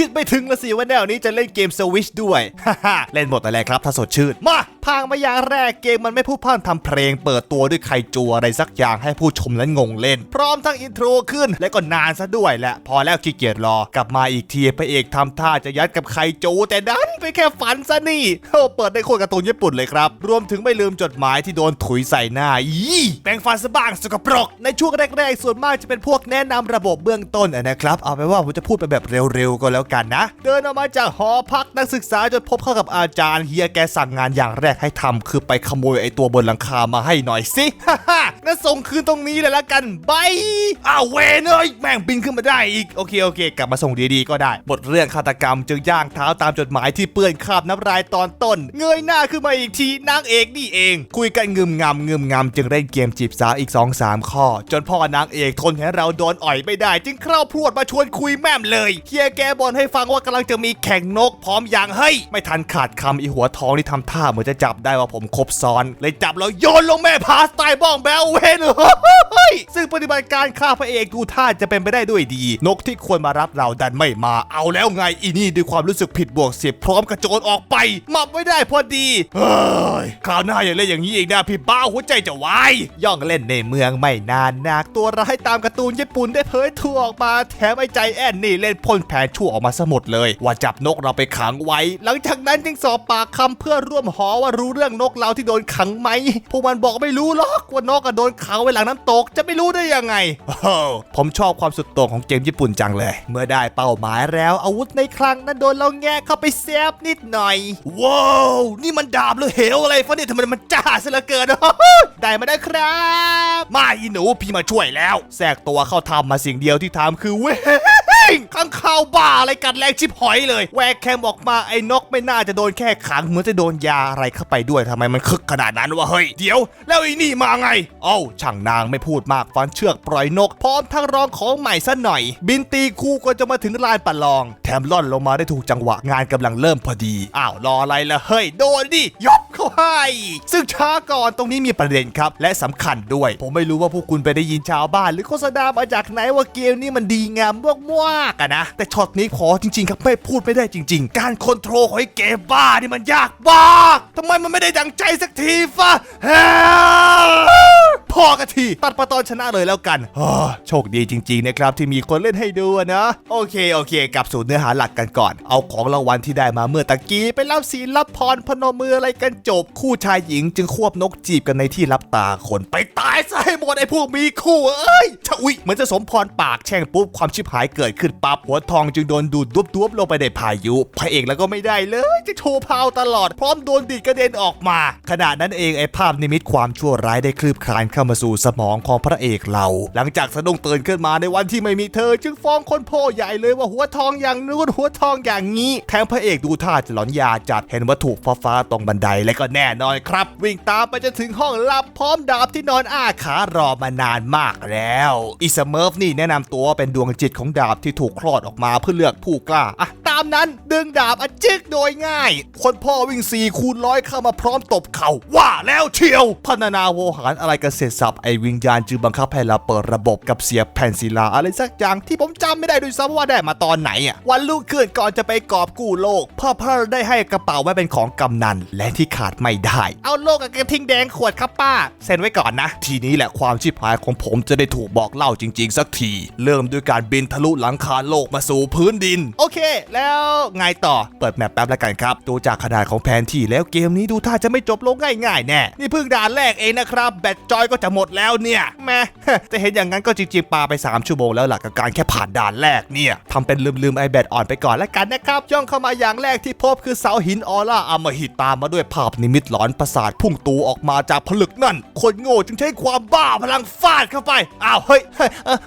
คิดไม่ถึงละสิว่าแนวนี้จะเล่นเกมสวิชด้วยฮ่าฮ่าเล่นหมดอะไรครับถ้าสดชื่นมา พางมาอย่างแรกเกมมันไม่พูดพร่ำทำเพลง เปิดตัวด้วยไขจัวอะไรสักอย่างให้ผู้ชมนั้นงงเล่น พร้อมทั้งอินโทรขึ้นและก็นานซะด้วยแหละ พอแล้วขี้เกียจรอกลับมาอีกทีพระเอกทำท่าจะยัดกับไขจูแต่ดันไปแค่ฝันซะนี่โอ้เปิดได้โคตรการ์ตูนญี่ปุ่นเลยครับ รวมถึงไม่ลืมจดหมายที่โดนถุยใส่หน้าอีแปรงฟันซะบ้างสกปรก ในช่วงแรกๆ ส่วนมากจะเป็นพวกแนะนำระบบเบื้องต้นนะครับ เอาไปว่าผมจะพูดไปแบบเร็วๆก็แล้วกันนะ เดินออกมาจากหอพักนักศึกษาจนพบเข้ากับอาจารย์เฮียแกสั่งงานอย่างแรกให้ทำคือไปขโมยไอตัวบนหลังคามาให้หน่อยสิฮ่าฮ่างั้นส่งคืนตรงนี้เลยละกันบายอ้าวเวนเอ้ยแม่งบินขึ้นมาได้อีกโอเคโอเค กลับมาส่งดีๆก็ได้บทเรื่องฆาตกรรมจึงย่างเท้าตามจดหมายที่เปื้อนคราบน้ำลายตอนต้น เงยหน้าขึ้นมาอีกทีนางเอกนี่เอง คุยกันงึมงำงึมงำจึงเล่นเกมจีบสาวอีก 2 3 ข้อ จนพ่อนางเอกทนให้เราโดนอ่อยไม่ได้ จึงเข้าพรวดมาชวนคุยแม่มเลยเฮียแกบอลให้ฟังว่ากำลังจะมีแข่งนกพร้อมอย่างเฮ้ยไม่ทันขาดคำอีหัวทองที่ทำท่าเหมือนจะจับได้ว่าผมครบซ้อน เลยจับแล้วโยนลงแม่พาสไตล์บ้องแบลเวนเฮ้ยซึ่งปฏิบัติการฆ่าพระเอกดูท่าจะเป็นไปได้ด้วยดี นกที่ควรมารับเราดันไม่มาเอาแล้วไงอีนี่ด้วยความรู้สึกผิดบวกเสียพร้อมกระโจนออกไปหมับไม่ได้พอดีเฮ้ยคราวหน้าอย่าเล่นอย่างนี้อีกนะพี่บ้าหัวใจจะวายย่องเล่นในเมืองไม่นานนักตัวร้ายตามการ์ตูนญี่ปุ่นได้เผยทั่วออกมาแถมไอ้ใจแอนนี่เล่นพ่นแผนชั่วออกมาสมุดเลย ว่าจับนกเราไปขังไว้ หลังจากนั้นจึงสอบปากคำเพื่อร่วมหอว่ารู้เรื่องนกเราที่โดนขังไหม พวกมันบอกไม่รู้หรอกว่านกอะโดนขังไว้หลังน้ำตกจะไม่รู้ได้ยังไงโอ้โหผมชอบความสุดโต่งของเกมญี่ปุ่นจังเลย เมื่อได้เป้าหมายแล้วอาวุธในคลังนั้นโดนเราแงะเข้าไปแซบนิดหน่อย ว้าว นี่มันดาบหรือเหวอะไรฟะเนี่ยทำไมมันจ้าซะเหลือเกิน ได้มาได้ครับ มาอีหนูพี่มาช่วยแล้ว แทรกตัวเข้าทำมาสิ่งเดียวที่ทำคือเว้ ข้างข่าวบ้าอะไรกัดแรงชิบหอยเลยแวกแคมออกมาไอ้นกไม่น่าจะโดนแค่ขังเหมือนจะโดนยาอะไรเข้าไปด้วยทำไมมันคึกขนาดนั้นวะเฮ้ยเดี๋ยว แล้วไอ้นี่มาไง เอ้าช่างนางไม่พูดมากฟันเชือกปล่อยนก พร้อมทั้งรองของใหม่ซะหน่อย บินตีคู่ก็จะมาถึงลานประลอง แถมล่อนลงมาได้ถูกจังหวะงานกำลังเริ่มพอดีอ้าวรออะไรล่ะเฮ้ยโดนดิยกเข้าให้ซึ่งช้าก่อนตรงนี้มีประเด็นครับและสำคัญด้วย ผมไม่รู้ว่าพวกคุณไปได้ยินชาวบ้าน หรือโฆษณามาจากไหนว่าเกมนี้มันดีงามมากๆอะนะ แต่ช็อตนี้ขอจริง ๆ ครับไม่พูดไม่ได้จริง ๆ การคอนโทรลของไอ้เกมบ้านี่มันยากมากทำไมมันไม่ได้ดังใจสักทีฟะเฮ้ พอกันที ตัดประตอนชนะเลยแล้วกันโชคดีจริงๆนะครับที่มีคนเล่นให้ดูนะ โอเคโอเคกลับสู่เนื้อหาหลักกันก่อน เอาของรางวัลที่ได้มาเมื่อตะกี้ไปรับศีลรับพรพนมมืออะไรกันจบ คู่ชายหญิงจึงควบนกจีบกันในที่รับตาคนไปตายซะให้หมดไอ้พวกมีคู่เอ้ยชะอุ๊ยเหมือนจะสมพรปากแช่งปุ๊บความชิบหายเกิดขึ้นปั๊บหัวทองจึงโดนดูดดุบดุบๆลงไปในพายุพระเอกแล้วก็ไม่ได้เลยจะโชว์พาวตลอด พร้อมโดนดีดกระเด็นออกมา ขณะนั้นเองไอ้ภาพนิมิตความชั่วร้ายได้คลืบคลานเข้ามาสู่สมองของพระเอกเรา หลังจากสะดุ้งตื่นขึ้นมาในวันที่ไม่มีเธอ จึงฟ้องคนพ่อใหญ่เลยว่าหัวทองอย่างนู้นหัวทองอย่างนี้แถมพระเอกดูท่าจะหลอนยาจัดเห็นวัตถุฟ้าๆตรงบันไดและก็แน่นอนครับ วิ่งตามไปจนถึงห้องลับพร้อมดาบที่นอนอ้าขารอมานานมากแล้วอีสเมิร์ฟนี่แนะนำตัวว่าเป็นดวงจิตของดาบที่ถูกคลอดออกมาเพื่อเลือกผู้กล้าอะามนั้น ดึงดาบอจึกโดยง่าย คนพ่อวิ่งสี่คูณร้อยเข้ามาพร้อมตบเข่าว่าแล้วเชียวพัฒนาโวหารอะไรกันเสร็จสับไอวิญญาณจึงบังคับให้เราเปิดระบบกับเสียแผ่นศิลาอะไรสักอย่างที่ผมจำไม่ได้ด้วยซ้ำว่าได้มาตอนไหนอะวันลูกขึ้นก่อนจะไปกอบกู้โลก พ่อพ่อได้ให้กระเป๋าไว้เป็นของกำนันและที่ขาดไม่ได้ เอาโลกกับกระทิงแดงขวดครับป้าเซ็นไว้ก่อนนะ ทีนี้แหละความชิบหายของผมจะได้ถูกบอกเล่าจริง ๆ สักที เริ่มด้วยการบินทะลุหลังคาโลกมาสู่พื้นดิน โอเค แล้วไงต่อเปิดแมปแป๊บแล้วกันครับ ดูจากขนาดของแผนที่แล้วเกมนี้ดูท่าจะไม่จบลงง่ายๆแน่นี่เพิ่งด่านแรกเองนะครับแบตจอยก็จะหมดแล้วเนี่ยแม่แต่เห็นอย่างนั้นก็จริงๆปาไป 3 ชั่วโมงแล้วหลักกับการแค่ผ่านด่านแรกเนี่ยทำเป็นลืมๆไอแบตอ่อนไปก่อนแล้วกันนะครับย่องเข้ามาอย่างแรกที่พบคือเสาหินออร่าอมหิตตามมาด้วยภาพนิมิตหลอนประสาทพุ่งตูออกมาจากผลึกนั่น คนโง่จึงใช้ความบ้าพลังฟาดเข้าไปอ้าวเฮ้ย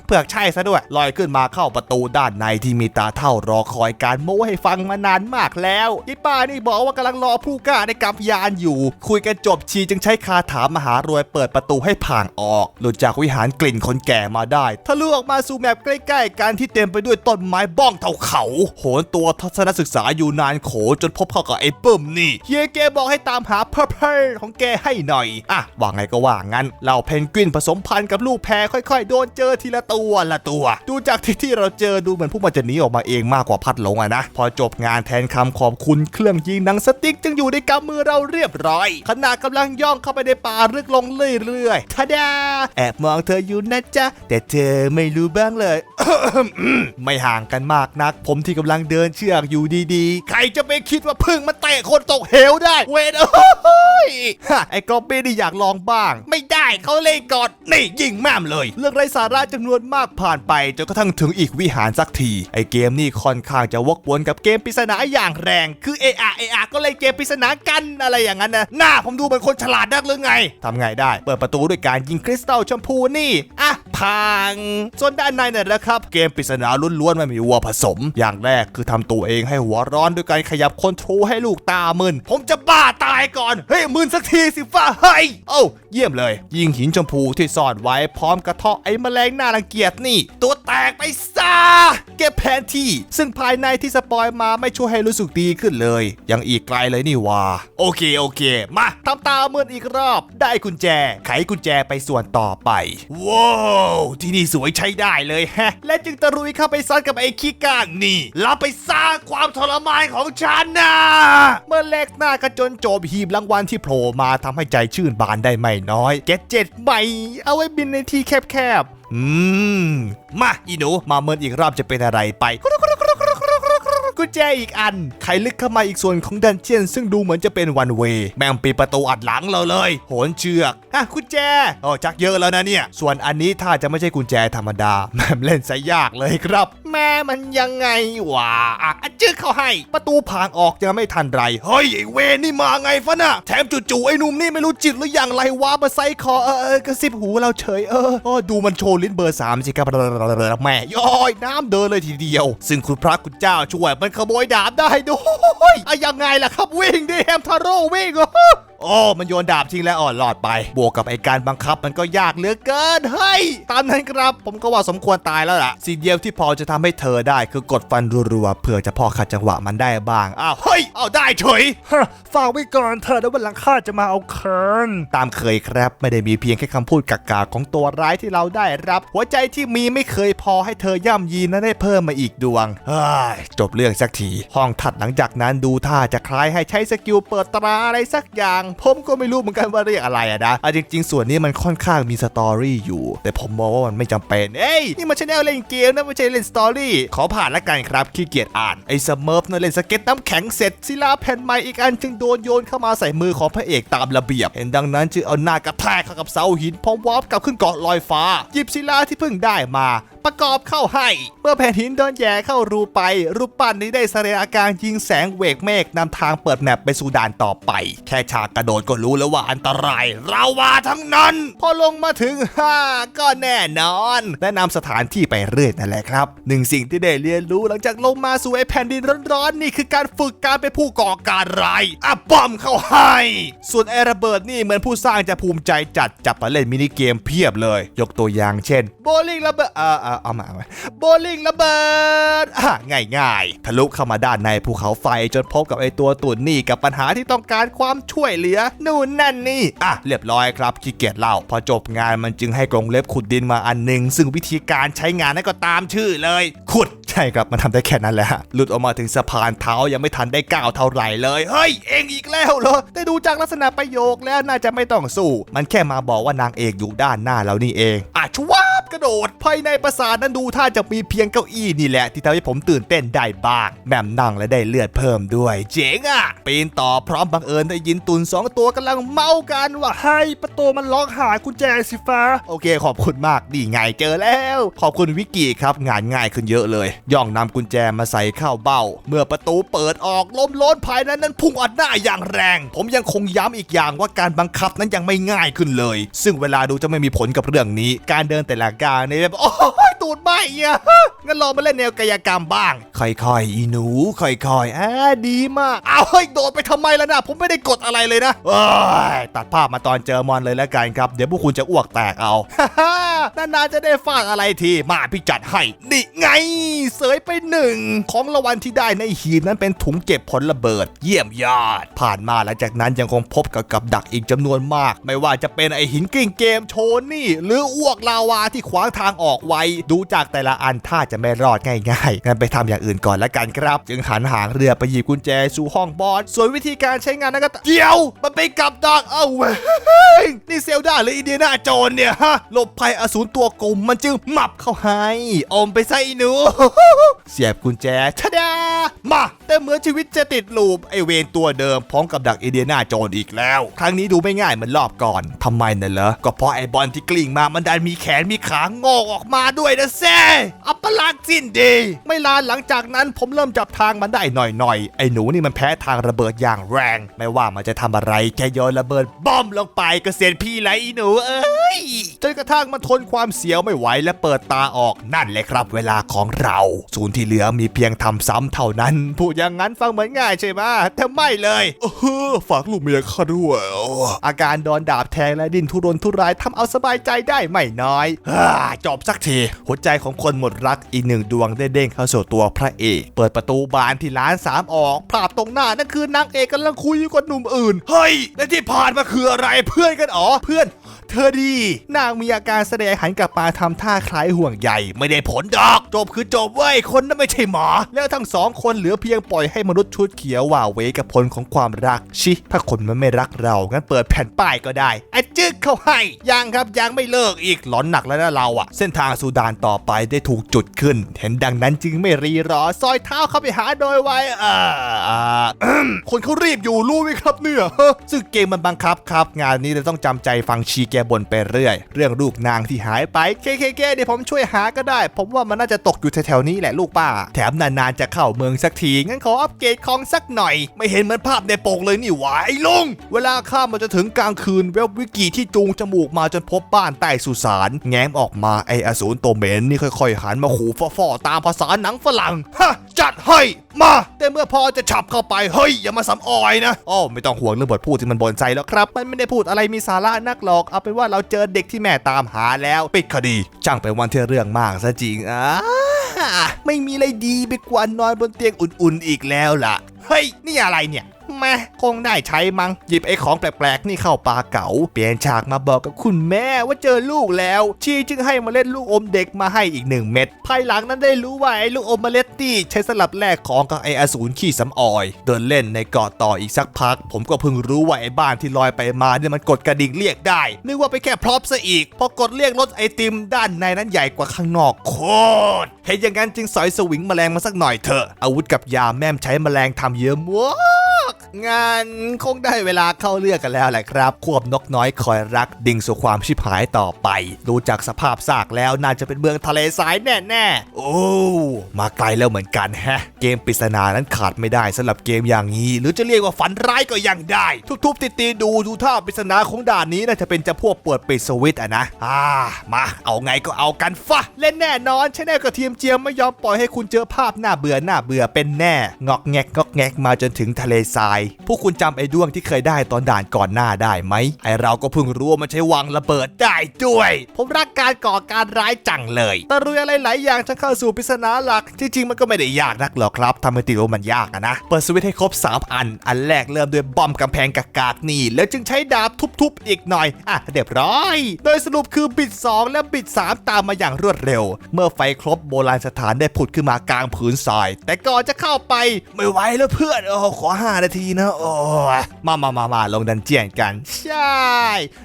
เผือกใช่ซะด้วยลอยขึ้นมาเข้าประตูด้านในที่มีตาเท่ารอคอยการโมให้ฟังมานานมากแล้วยี่ป้านี่บอกว่ากำลังรอผู้กล้าในกับยานอยู่ คุยกันจบชีจึงใช้คาถามหารวยเปิดประตูให้ผ่างออก หลุดจากวิหารกลิ่นคนแก่มาได้ทะลุออกมาสู่แมปใกล้ๆกันที่เต็มไปด้วยต้นไม้บ้องเท่าเขา โหนตัวทัศนศึกษาอยู่นานโขจนพบเข้ากับไอ้เปิ้มนี่เฮียแกบอกให้ตามหาเพอร์เพอของแกให้หน่อย อะว่าไงก็ว่างั้นเราเพนกวินผสมพันธุ์กับลูกแพรค่อยๆ โดนเจอทีละตัวละตัว ดูจากที่ที่เราเจอดูเหมือนพวกมันจะหนีออกมาเองมากกว่าพัดหลงอะนะ พอจบงานแทนคำขอบคุณเครื่องยิงหนังสติ๊ก จึงอยู่ในกำมือเราเรียบร้อย ขณะกำลังย่องเข้าไปในป่าลึกลงเรื่อยๆทะดา แอบมองเธออยู่นะจ๊ะ แต่เธอไม่รู้บ้างเลย ไม่ห่างกันมากนัก ผมที่กำลังเดินเชือกอยู่ดีๆ ใครจะไปคิดว่าพึ่งมาเตะคนตกเหวได้ เวทเอ้ยไอ้กอบบี้นี่อยากลองบ้าง ไม่ได้ เขาเล่นก่อนนี่ยิงแม่มเลย เรื่องไร้สาระจำนวนมากผ่านไปจนกระทั่งถึงอีกวิหารสักที ไอเกมนี่ค่อนข้างจะวกวนกับเกมปริศนาอย่างแรง คือเออาเออาก็เล่นเกมปริศนากันอะไรอย่างนั้นนะหน้าผมดูเป็นคนฉลาดนักหรือไงทำไงได้ เปิดประตูด้วยการยิงคริสตัลชมพูนี่อะ พังส่วนด้านในเนี่ยนะครับ เกมปริศนาล้วนๆไม่มีวัวผสม อย่างแรกคือทำตัวเองให้หัวร้อนด้วยการขยับคอนโทรลให้ลูกตามึน ผมจะบ้าตายก่อน เฮ้ยมึนสักทีสิฟ้าเฮ้ยโอ้าเยี่ยมเลย ยิงหินชมพูที่ซ่อนไว้พร้อมกระเทาะไอ้แมลงน่ารังเกียจนี่ ตัวแตกไปซะ ก็บแผนที่ ซึ่งภายในที่สปอยมาไม่ช่วยให้รู้สึกดีขึ้นเลย ยังอีกไกลเลยนี่หว่า โอเคโอเค มาทำตามเมื่อนอีกรอบ ได้กุญแจ ไขกุญแจไปส่วนต่อไป ว้าวที่นี่สวยใช้ได้เลยแฮะ และจึงตะรุยเข้าไปซัดกับไอ้ขี้ก้างนี่แล้วไปสร้างความทรมานของฉันนะเมื่อแลกหน้ากันจนจบหีบรางวัลที่โผล่มาทำให้ใจชื่นบานได้ไม่น้อยแกดเจ็ตใหม่ เอาไว้บินในที่แคบๆ อืม มาอีหนูมาเมินอีกรอบจะเป็นอะไรไป กุญแจอีกอัน ไขลึกเข้ามาอีกส่วนของดันเจียน ซึ่งดูเหมือนจะเป็นวันเวแม่งปิดประตูอัดหลังเราเลย โหนเชือกอะกุญแจโอ้จักเยอะแล้วนะเนี่ย ส่วนอันนี้ถ้าจะไม่ใช่กุญแจธรรมดาแม่งเล่นซะยากเลยครับ แม่มันยังไงวะอะอะจึ๊กเข้าให้ ประตูผางออกยังไม่ทันไร เฮ้ยไอเวนี่มาไงฟะน่ะแถมจู่ๆไอ้นุ่มนี่ไม่รู้จิตหรืออย่างไรวะมาไซคอเออเออกระซิบหูเราเฉยเออเออดูมันโชว์ลิ้นเบอร์สามสิครับแม่ย้อยน้ำเดินเลยทีเดียว ซึ่งคุณพระคุณเจ้าช่วยมันขโมยดาบได้ด้วยอะยังไงล่ะครับวิ่งดิแฮมทาโร่วิ่ง โอ้มันโยนดาบทิ้งแล้วอ่อนหลอดไป บวกกับไอการบังคับมันก็ยากเหลือเกินเฮ้ยตามนั้นครับ ผมก็ว่าสมควรตายแล้วล่ะสิ่งเดียวที่พอจะทำให้เธอได้คือกดฟันรัวๆเพื่อจะพอขัดจังหวะมันได้บ้างอ้าวเฮ้ยเอาได้เฉยฝากไว้ก่อนเธอะแล้ววันหลังข้าจะมาเอาคืนตามเคยครับไม่ได้มีเพียงแค่คำพูดกากๆของตัวร้ายที่เราได้รับ หัวใจที่มีไม่เคยพอให้เธอย่ำยีนั้นได้เพิ่มมาอีกดวงเฮ้ยจบเรื่องสักทีห้องถัดหลังจากนั้นดูท่าจะคล้ายให้ใช้สกิลเปิดตราอะไรสักอย่างผมก็ไม่รู้เหมือนกันว่าเรียกอะไรอะนะอะจริง ๆ ส่วนนี้มันค่อนข้างมีสตอรี่อยู่ แต่ผมมองว่ามันไม่จำเป็นเอ้ยนี่มันชแนลเล่นเกมนะไม่ใช่เล่นสตอรี่ขอผ่านละกันครับขี้เกียจอ่านไอ้สเมิร์ฟนั่นเล่นสเก็ตน้ำแข็งเสร็จศิลาแผ่นใหม่อีกอันจึงโดนโยนเข้ามาใส่มือของพระเอกตามระเบียบ เห็นดังนั้นจึงเอาหน้ากระแทกเข้ากับเสาหินพร้อมวาร์ปกลับขึ้นเกาะลอยฟ้า หยิบศิลาที่เพิ่งได้มา ประกอบเข้าให้ เมื่อแผ่นหินโดนแย่เข้ารูไป รูปปั้นนี้ได้แสดงอาการยิงแสงเวกเมฆนำทางเปิดแมปไปสู่ด่านต่อไป แค่ฉากกระโดดก็รู้แล้วว่าอันตราย เราว่าทั้งนั้น พอลงมาถึงฮ่าก็แน่นอนและนำสถานที่ไปเรื่อยนั่นแหละครับ หนึ่งสิ่งที่ได้เรียนรู้หลังจากลงมาสู่ไอแผ่นดินร้อนๆนี่คือการฝึกการเป็นผู้ก่อการร้ายอะบอมเข้าให้ ส่วนไอระเบิดนี่เหมือนผู้สร้างจะภูมิใจจัดจับมาเล่นมินิเกมเพียบเลย ยกตัวอย่างเช่น โบลิ่งระเบิดออเออเอามาเอามาโบลิ่งระเบิดง่ายง่ายๆทะลุเข้ามาด้านในภูเขาไฟจนพบกับไอ้ตัวตุ่นนี่กับปัญหาที่ต้องการความช่วยเหลือ นู่นนั่นนี่อะเรียบร้อยครับขี้เกียจเล่าพอจบงานมันจึงให้กรงเล็บขุดดินมาอันหนึ่งซึ่งวิธีการใช้งานนั่นก็ตามชื่อเลย ขุดใช่ครับมันทำได้แค่นั้นแหละหลุดออกมาถึงสะพานเท้ายังไม่ทันได้ก้าวเท่าไหร่เลยเฮ้ยเองอีกแล้วเหรอแต่ดูจากลักษณะประโยคแล้วน่าจะไม่ต้องสู้ มันแค่มาบอกว่านางเอกอยู่ด้านหน้าเรานี่เองอะชว กระโดด ภายในปราสาทนั้นดูท่าจะมีเพียงเก้าอี้นี่แหละ ที่ทำให้ผมตื่นเต้นได้บ้างแหม่มนั่งและได้เลือดเพิ่มด้วย เจ๋งอะ ปีนต่อพร้อมบังเอิญได้ยินตุนสองตัวกำลังเมากันว่าให้ประตูมันล็อกหากุญแจสิฟ้า โอเคขอบคุณมากนี่ไงเจอแล้ว ขอบคุณวิกกี้ครับงานง่ายขึ้นเยอะเลย ย่องนำกุญแจมาใส่เข้าเบ้า เมื่อประตูเปิดออกลมล้นภายในนั้นพุ่งอัดหน้าอย่างแรง ผมยังคงย้ำอีกอย่างว่าการบังคับนั้นยังไม่ง่ายขึ้นเลย ซึ่งเวลาดูจะไม่มีผลกับเรื่องนี้ การเดินแต่ละก้าวนี่แบบโอ้ยตูดไหมอะงั้นลองมาเล่นแนวกายกรรมบ้าง ค่อยๆอีหนู ค่อยๆอ่าดีมากเอาเฮ้โดดไปทำไมล่ะนะผมไม่ได้กดอะไรเลยนะอ้ยตัดภาพมาตอนเจอมอนเลยแล้วกันครับ เดี๋ยวพวกคุณจะอ้วกแตกเอาฮ่า นานๆจะได้ฝากอะไรทีมาพี่จัดให้นี่ไง เสยไปหนึ่งของรางวัลที่ได้ในหีบนั้นเป็นถุงเก็บผลระเบิด เยี่ยมยอด ผ่านมาหลังจากนั้นยังคงพบกับกับดักอีกจำนวนมาก ไม่ว่าจะเป็นไอหินกิ้งเกมโชนี่ หรืออ้วกลาวาที่ขวางทางออกไว้ ดูจากแต่ละอันถ้าจะไม่รอดง่ายๆงั้นไปทำอย่างอื่นก่อนละกันครับ จึงหันหางเรือไปหยิบกุญแจสู่ห้องบอสส่วนวิธีการใช้งานนั้นก็เดี๋ยว มันไปกับดักเอ้าเว้ยนี่เซลดาหรืออีเดียนาโจนเนี่ยฮะหลบภัยอสูรตัวกลมมันจึงหมับเข้าให้อมไปใส่หนู เสียบกุญแจชะดา มา แต่เหมือนชีวิตจะติดลูปไอเวนตัวเดิมพร้อมกับดักอีเดียนาโจนอีกแล้ว ครั้งนี้ดูไม่ง่ายเหมือนรอบก่อนทำไมน่ะเหรอ ก็เพราะไอบอลที่กลิ้งมามันดันมีแขนมีขางอกออกมาด้วยนะแซ่อัปลักษณ์สิ้นดี ไม่ลาหลังจากนั้นผมเริ่มจับทางมันได้หน่อยๆไอหนูนี่มันแพ้ทางระเบิดอย่างแรง ไม่ว่ามันจะทำอะไรแค่โยนระเบิดบอมลงไปก็เสียนพี่ไรอีหนูเอ้ยจนกระทั่งมันทนความเสียวไม่ไหวและเปิดตาออกนั่นเลยครับ เวลาของเรา ศูนย์ที่เหลือมีเพียงทำซ้ำเท่านั้น พูดอย่างนั้นฟังเหมือนง่ายใช่ไหมแต่ไม่เลยเออฝากลูกเมียข้าด้วยอาการโดนดาบแทงและดิ้นทุรนทุรายทำเอาสบายใจได้ไม่น้อยฮ่าจบสักทีหัวใจของคนหมดรักอีกหนึ่งดวงได้เด้งเข้าสู่ตัวพระเอก เปิดประตูบานที่ร้านสามออกภาพตรงหน้านั่นคือนางเอกกำลังคุยอยู่กับหนุ่มอื่น เฮ้ย และที่ผ่านมาคืออะไรเพื่อนกันอ๋อเพื่อน เธอดี นางมีอาการแสดงหันกลับมาทำท่าคล้ายห่วงใยไม่ได้ผลดอก จบคือจบเว้ยคนนั้นไม่ใช่หมอ แล้วทั้งสองคนเหลือเพียงปล่อยให้มนุษย์ชุดเขียวว่าเวกับผลของความรักชิ ถ้าคนมันไม่รักเรางั้นเปิดแผ่นป้ายก็ได้อะจึกเข้าให้ยังครับยังไม่เลิกอีกหลอนหนักแล้วนะเราอะเส้นทางสู่ด่านต่อไปได้ถูกจุดขึ้น เห็นดังนั้นจึงไม่รีรอซอยเท้าเข้าไปหาโดยไวเอ่ออ่าคนเขารีบอยู่รู้ไหมครับเนี่ยซึ่งเกมมันบังคับครับ งานนี้เราต้องจำใจฟังชีแกบนไปเรื่อย เรื่องลูกนางที่หายไปเคเคเคเดี๋ยวผมช่วยหาก็ได้ ผมว่ามันน่าจะตกอยู่แถวๆนี้แหละลูกป้า แถมนานๆจะเข้าเมืองสักที งั้นขออัปเกรดของสักหน่อย ไม่เห็นเหมือนภาพในปกเลยนี่หวาไอ้ลุง เวลาข้ามมันจะถึงกลางคืนเวบวิกิที่จูงจมูกมาจนพบบ้านใต้สุสานแง้มออกมาไออสูรตัวเหม็นนี่ค่อยๆหันมาขู่ฟ่อๆตามภาษาหนังฝรั่งฮะจัดให้ มา แต่เมื่อพอจะฉับเข้าไป เฮ้ย อย่ามาสำออยนะอ้อไม่ต้องห่วงเรื่องบทพูดที่มันบนใจแล้วครับ มันไม่ได้พูดอะไรมีสาระนักหรอก เอาเป็นว่าเราเจอเด็กที่แม่ตามหาแล้ว ปิดคดีจ้างเป็นวันที่เรื่องมากซะจริงอ่าไม่มีอะไรดีไปกว่านอนบนเตียงอุ่นๆอีกแล้วล่ะ เฮ้ย นี่อะไรเนี่ย แม่คงได้ใช้มัง้งหยิบไอ้ของแปลกๆ นี่เข้าปาเก๋าเปลี่ยนฉากมาบอกกับคุณแม่ว่าเจอลูกแล้ว ชีจึงให้เมล็ดลูกอมเด็กมาให้อีกหนึ่งเม็ดภายหลังนั้นได้รู้ว่าไอ้ลูกอมเมล็ดนี่ใช้สลับแลกของกับไอ้อสูรขี้สำออย เดินเล่นในเกาะต่ออีกสักพัก ผมก็เพิ่งรู้ว่าไอ้บ้านที่ลอยไปมาเนี่ยมันกดกระดิ่งเรียกได้นึกว่าไปแค่พร็อพซะอีกพอกดเรียกรถไอติมด้านในนั้นใหญ่กว่าข้างนอกโคตรเห็นอย่างนั้นจึงสอยสวิงแมลงมาสักหน่อยเถอะอาวุธกับยาแม่มใช้แมลงทำเยอะมาก งานคงได้เวลาเข้าเลือกกันแล้วแหละครับ ควบนกน้อยคอยรักดิ่งสู่ความชิบหายต่อไป ดูจากสภาพซากแล้วน่าจะเป็นเมืองทะเลทรายแน่ๆ โอ้มาไกลแล้วเหมือนกันแฮะ เกมปริศนานั้นขาดไม่ได้สำหรับเกมอย่างนี้ หรือจะเรียกว่าฝันร้ายก็ยังได้ ทุบๆตีๆดูดูท่าปริศนาของด่านนี้น่าจะเป็นจะพวกเปิดปิดสวิตอะนะอ่ามาเอาไงก็เอากันฟะเล่นแน่นอนใช่แน่กระเทียมเจียมไม่ยอมปล่อยให้คุณเจอภาพหน้าเบื่อหน้าเบื่อเป็นแน่งอกแงกงอกแงกมาจนถึงทะเลทราย พวกคุณจำไอ้ด้วงที่เคยได้ตอนด่านก่อนหน้าได้ไหม ไอเราก็เพิ่งรู้ว่ามันใช้วางระเบิดได้ด้วย ผมรักการก่อการร้ายจังเลยตะรุยอะไรหลายอย่างจนเข้าสู่ปริศนาหลัก ที่จริงมันก็ไม่ได้ยากนักหรอกครับทำให้ติดว่ามันยากนะ เปิดสวิตให้ครบ 3 อัน อันแรกเริ่มด้วยบอมกำแพงกากๆนี่ แล้วจึงใช้ดาบทุบๆอีกหน่อย อะเรียบร้อย โดยสรุปคือบิด 2 และบิด 3 ตามมาอย่างรวดเร็ว เมื่อไฟครบโบราณสถานได้ผุดขึ้นมากลางผืนทราย แต่ก่อนจะเข้าไปไม่ไหวแล้วเพื่อนโอ้ขอ5นาทีนะโอ้มามามามาลงดันเจียนกัน ใช่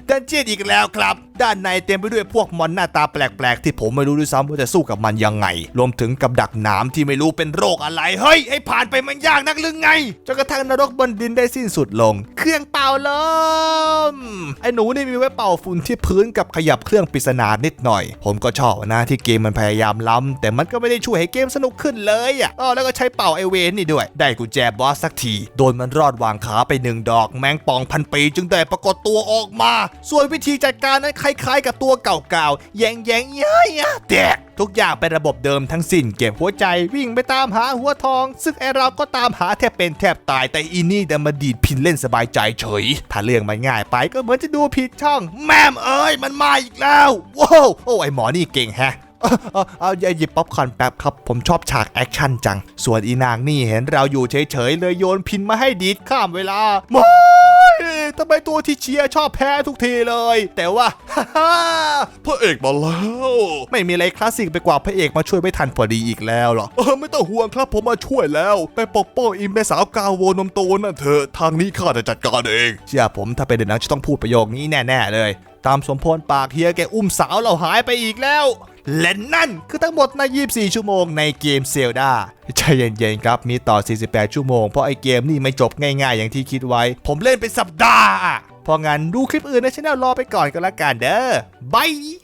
ดันเจียนอีกแล้วครับ ด้านในเต็มไปด้วยพวกมอนหน้าตาแปลกๆ ที่ผมไม่รู้ด้วยซ้ำว่าจะสู้กับมันยังไง รวมถึงกับดักหนามที่ไม่รู้เป็นโรคอะไร เฮ้ย ให้ผ่านไปมันยากนักหรือไงจนกระทั่งนรกบนดินได้สิ้นสุดลง เครื่องเป่าลมไอ้หนูนี่มีไว้เป่าฝุ่นที่พื้นกับขยับเครื่องปริศนานิดหน่อย ผมก็ชอบนะที่เกมมันพยายามล้ำแต่มันก็ไม่ได้ช่วยให้เกมสนุกขึ้นเลยอะอ๋อแล้วก็ใช้เป่าไอเวนนี่ด้วย ได้กุญแจบอสสักทีโดนนมันรอดวางขาไปหนึ่งดอก แมงป่องพันปีจึงได้ปรากฏตัวออกมา ส่วนวิธีจัดการนั้นคล้ายๆ กับตัวเก่าๆแยงแยงย้ายๆแตกทุกอย่างเป็นระบบเดิมทั้งสิ้นเก็บหัวใจวิ่งไปตามหาหัวทอง ซึ่งไอเราก็ตามหาแทบเป็นแทบตายแต่อีนี่ดันมาดีดพินเล่นสบายใจเฉย ถ้าเรื่องมันง่ายไปก็เหมือนจะดูผิดช่อง แม่มเอ้ยมันมาอีกแล้วว้าวโอ้ไอหมอนี่เก่งแฮะ เอาอย่าหยิบป๊อปคอร์นแป๊บครับ ผมชอบฉากแอคชั่นจัง ส่วนอีนางนี่เห็นเราอยู่เฉยๆเลยโยนพินมาให้ดีดข้ามเวลาไม่ทำไมตัวที่เชียร์ชอบแพ้ทุกทีเลย แต่ว่าฮ่าฮ่าพระเอกมาแล้ว ไม่มีอะไรคลาสสิกไปกว่าพระเอกมาช่วยไม่ทันพอดีอีกแล้วหรอเออไม่ต้องห่วงครับผมมาช่วยแล้ว ไปปกป้องอิมแม่สาวกาวโวนมโตนั่นเถอะทางนี้ข้าจะจัดการเองเชื่อผมถ้าเป็นเด็กนักจะต้องพูดประโยคนี้แน่ ๆ เลย ตามสมพรปากเฮียแกอุ้มสาวเราหายไปอีกแล้ว และนั่นคือทั้งหมดใน 24 ชั่วโมงในเกมเซลดาใจเย็นๆครับ มีต่อ 48 ชั่วโมง เพราะไอเกมนี่ไม่จบง่ายๆ อย่างที่คิดไว้ ผมเล่นเป็นสัปดาห์อะเพราะงั้นดูคลิปอื่นในช่องรอไปก่อนก็แล้วกันเด้อบาย